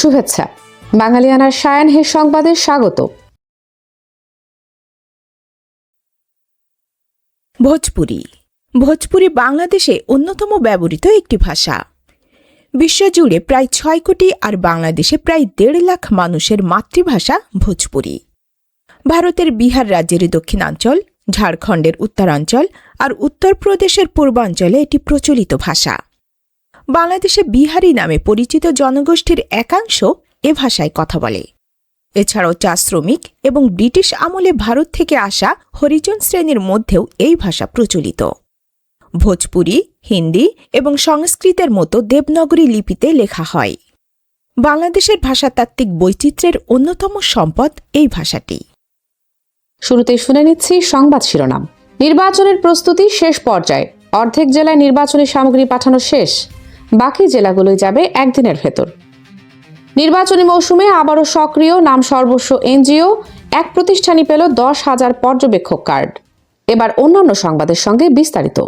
শুভেচ্ছা। বাঙালিয়ানার সায়ান হে সংবাদে স্বাগত। ভোজপুরি। ভোজপুরি বাংলাদেশে অন্যতম ব্যবহৃত একটি ভাষা। বিশ্বজুড়ে প্রায় ছয় কোটি আর বাংলাদেশে প্রায় দেড় লাখ মানুষের মাতৃভাষা ভোজপুরি। ভারতের বিহার রাজ্যের দক্ষিণাঞ্চল, ঝাড়খণ্ডের উত্তরাঞ্চল আর উত্তরপ্রদেশের পূর্বাঞ্চলে এটি প্রচলিত ভাষা। বাংলাদেশে বিহারি নামে পরিচিত জনগোষ্ঠীর একাংশ এ ভাষায় কথা বলে। এছাড়াও চা শ্রমিক এবং ব্রিটিশ আমলে ভারত থেকে আসা হরিজন শ্রেণির মধ্যেও এই ভাষা প্রচলিত। ভোজপুরি, হিন্দি এবং সংস্কৃতের মতো দেবনগরী লিপিতে লেখা হয়। বাংলাদেশের ভাষাতাত্ত্বিক বৈচিত্র্যের অন্যতম সম্পদ এই ভাষাটি। শুরুতে শুনে নিচ্ছি সংবাদ শিরোনাম। নির্বাচনের প্রস্তুতি শেষ পর্যায়ে। অর্ধেক জেলায় নির্বাচনী সামগ্রী পাঠানো শেষ। বাকি জেলাগুলোই যাবে একদিনের ভেতর। নির্বাচনী মৌসুমে আবারও সক্রিয়, নাম সর্বস্ব এনজিও, এক প্রতিষ্ঠানই পেল দশ হাজার পর্যবেক্ষক কার্ড। এবার অন্যান্য সংবাদের সঙ্গে বিস্তারিত।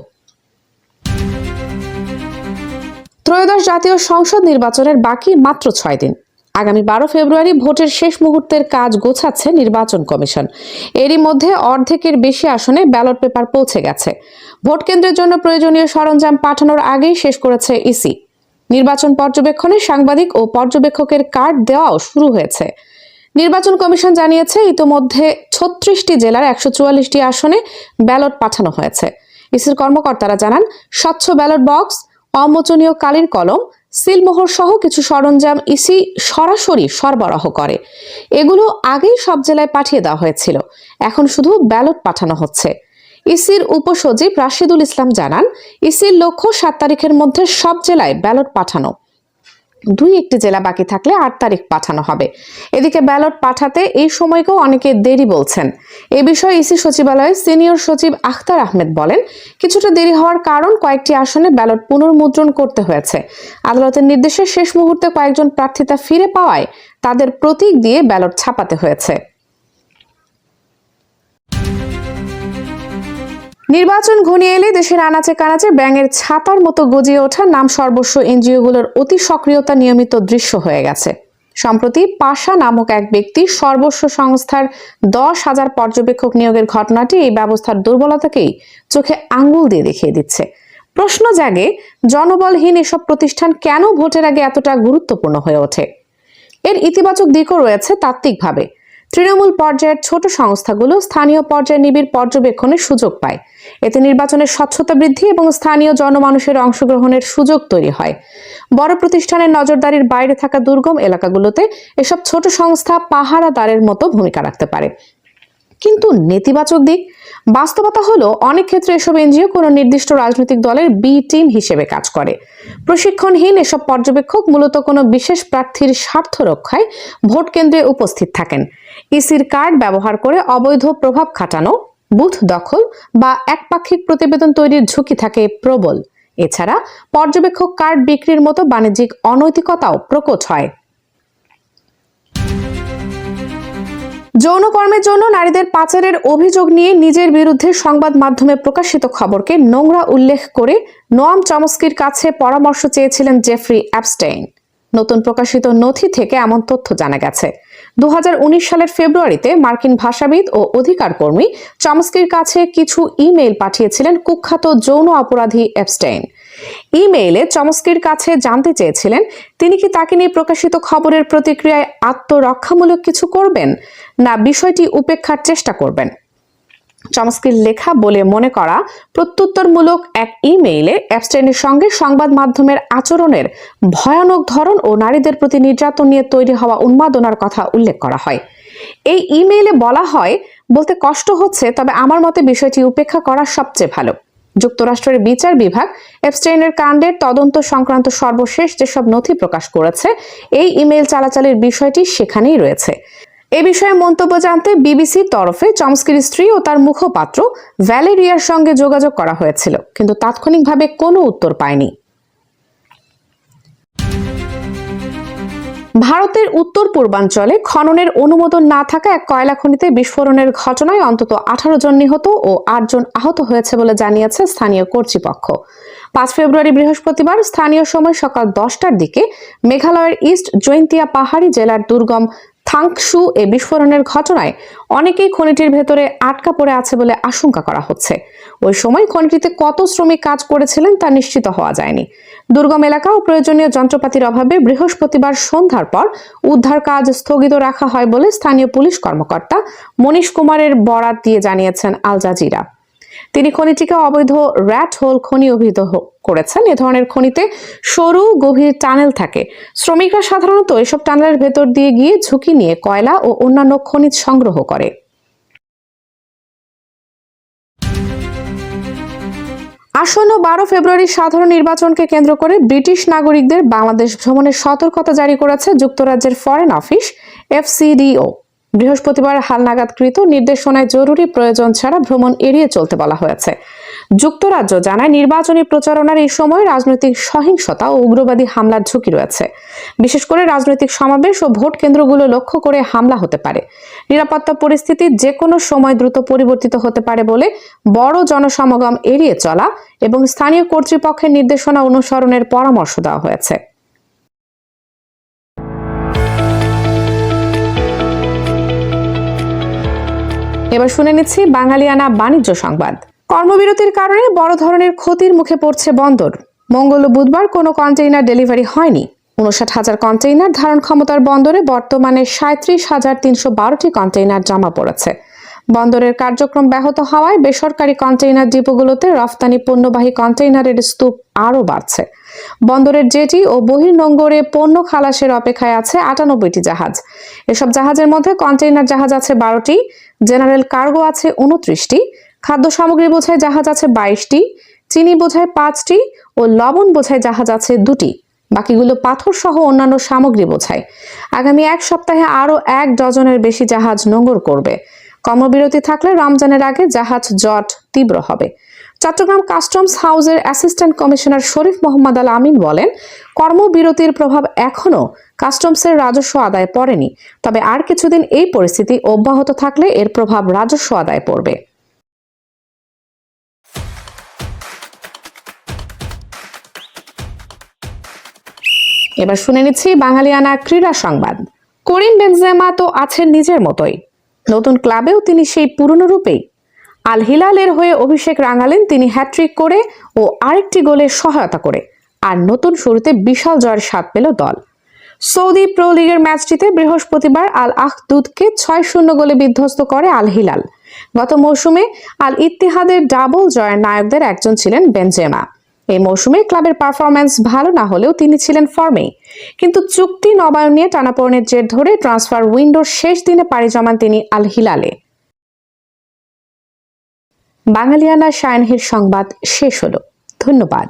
ত্রয়োদশ জাতীয় সংসদ নির্বাচনের বাকি মাত্র ছয় দিন। আগামী বারো ফেব্রুয়ারি ভোটের শেষ মুহূর্তের কাজ গোছাচ্ছে নির্বাচন কমিশন। এরই মধ্যে অর্ধেকের বেশি আসনে ব্যালট পেপার পৌঁছে গেছে। ভোট কেন্দ্রের জন্য প্রয়োজনীয় সরঞ্জাম পাঠানোর আগেই শেষ করেছে ইসি। নির্বাচন পর্যবেক্ষণে সাংবাদিক ও পর্যবেক্ষকের কার্ড দেওয়াও শুরু হয়েছে। নির্বাচন কমিশন জানিয়েছে, ইতোমধ্যে ছত্রিশটি জেলার একশো চুয়াল্লিশটি আসনে ব্যালট পাঠানো হয়েছে। ইসির কর্মকর্তারা জানান, স্বচ্ছ ব্যালট বক্স, অমোচনীয় কালির কলম, সিলমোহর সহ কিছু সরঞ্জাম ইসি সরাসরি সরবরাহ করে। এগুলো আগেই সব জেলায় পাঠিয়ে দেওয়া হয়েছিল। এখন শুধু ব্যালট পাঠানো হচ্ছে। ইসির উপসচিব রাশিদুল ইসলাম জানান, ইসির লক্ষ্য সাত তারিখের মধ্যে সব জেলায় ব্যালট পাঠানো। দুই একটি জেলা বাকি থাকলে আট তারিখ পাঠানো হবে। এদিকে ব্যালট পাঠাতে এই সময়কেও অনেকে দেরি বলছেন। এ বিষয়ে ইসি সচিবালয়ের সিনিয়র সচিব আখতার আহমেদ বলেন, কিছুটা দেরি হওয়ার কারণ কয়েকটি আসনে ব্যালট পুনর্মুদ্রণ করতে হয়েছে। আদালতের নির্দেশে শেষ মুহূর্তে কয়েকজন প্রার্থিতা ফিরে পাওয়ায় তাদের প্রতীক দিয়ে ব্যালট ছাপাতে হয়েছে। নির্বাচন ঘনিয়ে এলে দেশের আনাচে কানাচে ব্যাঙের ছাতার মতো গজিয়ে ওঠা নাম সর্বস্ব এনজিওগুলোর অতি সক্রিয়তা নিয়মিত দৃশ্য হয়ে গেছে। সম্প্রতি পাশা নামক এক ব্যক্তি সর্বস্ব সংস্থার দশ হাজার পর্যবেক্ষক নিয়োগের ঘটনাটি এই ব্যবস্থার দুর্বলতাকেই চোখে আঙ্গুল দিয়ে দেখিয়ে দিচ্ছে। প্রশ্ন জাগে, জনবলহীন এসব প্রতিষ্ঠান কেন ভোটের আগে এতটা গুরুত্বপূর্ণ হয়ে ওঠে? এর ইতিবাচক দিকও রয়েছে তাত্ত্বিকভাবে। তৃণমূল পর্যায়ের ছোট সংস্থাগুলো স্থানীয় পর্যায়ে নিবিড় পর্যবেক্ষণের সুযোগ পায়। এতে নির্বাচনের স্বচ্ছতা বৃদ্ধি এবং স্থানীয় জনমানুষের অংশগ্রহণের সুযোগ তৈরি হয়। বড় প্রতিষ্ঠানের নজরদারির বাইরে থাকা দুর্গম এলাকাগুলোতে এসব ছোট সংস্থা পাহারাদারের মতো ভূমিকা রাখতে পারে। কিন্তু নেতিবাচক দিক। বাস্তবতা হলো, অনেক ক্ষেত্রে এসব এনজিও কোনো নির্দিষ্ট রাজনৈতিক দলের বি টিম হিসেবে কাজ করে। প্রশিক্ষণহীন এসব পর্যবেক্ষক মূলত কোনো বিশেষ প্রার্থীর স্বার্থ রক্ষায় ভোট কেন্দ্রে উপস্থিত থাকেন। ইসির কার্ড ব্যবহার করে অবৈধ প্রভাব খাটানো, বুথ দখল বা একপাক্ষিক প্রতিবেদন তৈরির ঝুঁকি থাকে প্রবল। এছাড়া পর্যবেক্ষক কার্ড বিক্রির মতো বাণিজ্যিক অনৈতিকতাও প্রকট হয়। যৌনকর্মের জন্য নারীদের পাচারের অভিযোগ নিয়ে নিজের বিরুদ্ধে সংবাদ মাধ্যমে প্রকাশিত খবরকে নোংরা উল্লেখ করে নোয়াম চমস্কির কাছে পরামর্শ চেয়েছিলেন জেফ্রি অ্যাপস্টেইন। নতুন প্রকাশিত নথি থেকে এমন তথ্য জানা গেছে। দু হাজার উনিশ সালের ফেব্রুয়ারিতে মার্কিন ভাষাবিদ ও অধিকার কর্মী চমস্কির কাছে কিছু ইমেইল পাঠিয়েছিলেন কুখ্যাত যৌন অপরাধী অ্যাপস্টেইন। ইমেইলে চমস্কির কাছে জানতে চেয়েছিলেন, তিনি কি তাকে নিয়ে প্রকাশিত খবরের প্রতিক্রিয়ায় আত্মরক্ষামূলক কিছু করবেন, না বিষয়টি উপেক্ষার চেষ্টা করবেন? চমস্কির লেখা বলে মনে করা প্রত্যুত্তরমূলক এক ইমেইলে অ্যাবস্টেনের সঙ্গে সংবাদ মাধ্যমের আচরণের ভয়ানক ধরন ও নারীদের প্রতি নির্যাতন নিয়ে তৈরি হওয়া উন্মাদনার কথা উল্লেখ করা হয়। এই ইমেইলে বলা হয়, বলতে কষ্ট হচ্ছে, তবে আমার মতে বিষয়টি উপেক্ষা করা সবচেয়ে ভালো। যুক্তরাষ্ট্রের বিচার বিভাগ এপস্টেইনের কাণ্ডের তদন্ত সংক্রান্ত সর্বশেষ যেসব নথি প্রকাশ করেছে, এই ইমেল চালাচালির বিষয়টি সেখানেই রয়েছে। এ বিষয়ে মন্তব্য জানতে বিবিসির তরফে চমস্কির স্ত্রী ও তার মুখপাত্র ভ্যালেরিয়ার সঙ্গে যোগাযোগ করা হয়েছিল, কিন্তু তাৎক্ষণিকভাবে কোনো উত্তর পায়নি। ভারতের উত্তর পূর্বাঞ্চলে খননের অনুমোদন না থাকা এক কয়লা খনিতে বিস্ফোরণের ঘটনায় অন্তত আঠারো জন নিহত ও আট জন আহত হয়েছে বলে জানিয়েছে স্থানীয় কর্তৃপক্ষ। পাঁচ ফেব্রুয়ারি বৃহস্পতিবার স্থানীয় সময় সকাল দশটার দিকে মেঘালয়ের ইস্ট জৈন্তিয়া পাহাড়ি জেলার দুর্গম থাংকসু এ বিস্ফোরণের ঘটনায় অনেকেই খনিটির ভেতরে আটকা পড়ে আছে বলে আশঙ্কা করা হচ্ছে। ওই সময় খনিটিতে কত শ্রমিক কাজ করেছিলেন তা নিশ্চিত হওয়া যায়নি। দুর্গম এলাকা ও প্রয়োজনীয় যন্ত্রপাতির অভাবে বৃহস্পতিবার সন্ধ্যার পর উদ্ধার কাজ স্থগিত রাখা হয় বলে স্থানীয় পুলিশ কর্মকর্তা মনীষ কুমারের বরাত দিয়ে জানিয়েছেন আল জাজিরা। তিনি খনিটিকে অবৈধ র্যাট হোল খনি অভিহিত করেছেন। এ ধরনের খনিতে সরু, গভীর টানেল থাকে। শ্রমিকরা সাধারণত এসব টানেলের ভেতর দিয়ে গিয়ে ঝুঁকি নিয়ে কয়লা ও অন্যান্য খনিজ সংগ্রহ করে। আসন্ন বারো ফেব্রুয়ারি সাধারণ নির্বাচনকে কেন্দ্র করে ব্রিটিশ নাগরিকদের বাংলাদেশ ভ্রমণের সতর্কতা জারি করেছে যুক্তরাজ্যের ফরেন অফিস এফসিডিও বৃহস্পতিবার হালনাগাদকৃত নির্দেশনায় জরুরি প্রয়োজন ছাড়া ভ্রমণ এড়িয়ে চলতে বলা হয়েছে। যুক্তরাজ্য জানায় নির্বাচনী প্রচারণার এই সময় রাজনৈতিক সহিংসতা ও উগ্রবাদী হামলার ঝুঁকি রয়েছে। বিশেষ করে রাজনৈতিক সমাবেশ ও ভোট কেন্দ্রগুলো লক্ষ্য করে হামলা হতে পারে। নিরাপত্তা পরিস্থিতি যে কোনো সময় দ্রুত পরিবর্তিত হতে পারে বলে বড় জনসমাগম এড়িয়ে চলা এবং স্থানীয় কর্তৃপক্ষের নির্দেশনা অনুসরণের পরামর্শ দেওয়া হয়েছে। এবার শুনে নিচ্ছি বাঙালিয়ানা বাণিজ্য সংবাদ। কর্মবিরতির কারণে বড় ধরনের ক্ষতির মুখে পড়ছে বন্দর। মঙ্গল বুধবার কোনো কন্টেইনার ডেলিভারি হয়নি। উনষাট হাজার কন্টেইনার ধারণ ক্ষমতার বন্দরে বর্তমানে সাঁত্রিশ হাজার তিনশো বারোটি কন্টেইনার জমা পড়েছে। বন্দরের কার্যক্রম ব্যাহত হওয়ায় বেসরকারি কন্টেইনার ডিপোগুলোতে রফতানি পণ্যবাহী কন্টেইনারের স্তূপ আরও বাড়ছে। বন্দরের জেটি ও বহির্নোঙ্গরে পণ্য খালাসের অপেক্ষায় আছে আটানব্বইটি জাহাজ। এসব জাহাজের মধ্যে কন্টেইনার জাহাজ আছে বারোটি, জেনারেল কার্গো আছে উনত্রিশটি, খাদ্য সামগ্রী বোঝায় জাহাজ আছে বাইশটি, চিনি বোঝায় পাঁচটি ও লবণ বোঝায় জাহাজ আছে দুটি। বাকিগুলো পাথর সহ অন্যান্য সামগ্রী বোঝায়। আগামী এক সপ্তাহে আরও এক ডজনের বেশি জাহাজ নোঙর করবে। কর্মবিরতি থাকলে রমজানের আগে জাহাজ জট তীব্র হবে। চট্টগ্রাম কাস্টমস হাউসের অ্যাসিস্ট্যান্ট কমিশনার শরীফ মোহাম্মদ আল আমিন বলেন, কর্মবিরতির প্রভাব এখনও কাস্টমসের রাজস্ব আদায় পড়েনি, তবে আর কিছুদিন এই পরিস্থিতি অব্যাহত থাকলে এর প্রভাব রাজস্ব আদায় পড়বে। এবার শুনে নিচ্ছি বাঙালিয়ানা ক্রীড়া সংবাদ। করিম বেনজেমা তো আছেন নিজের মতোই। নতুন ক্লাবেও তিনি সেই পুরনো রূপেই। আল হিলালের হয়ে অভিষেক রাঙালেন তিনি হ্যাট্রিক করে ও আরেকটি গোলে সহায়তা করে। আর নতুন শুরুতে বিশাল জয়ের স্বাদ পেল দল। সৌদি প্রো লিগের ম্যাচটিতে বৃহস্পতিবার আল আহদুদকে ছয় শূন্য গোলে বিধ্বস্ত করে আল হিলাল। গত মৌসুমে আল ইত্তিহাদের ডাবল জয়ের নায়কদের একজন ছিলেন বেনজেমা। এই মৌসুমে ক্লাবের পারফরম্যান্স ভালো না হলেও তিনি ছিলেন ফর্মেই কিন্তু চুক্তি নবায়ন নিয়ে টানাপোড়েনের জের ধরে ট্রান্সফার উইন্ডোর শেষ দিনে পাড়ি জমান তিনি আল হিলালে। বাঙালিয়ানা শায়নহির সংবাদ শেষ হলো। ধন্যবাদ।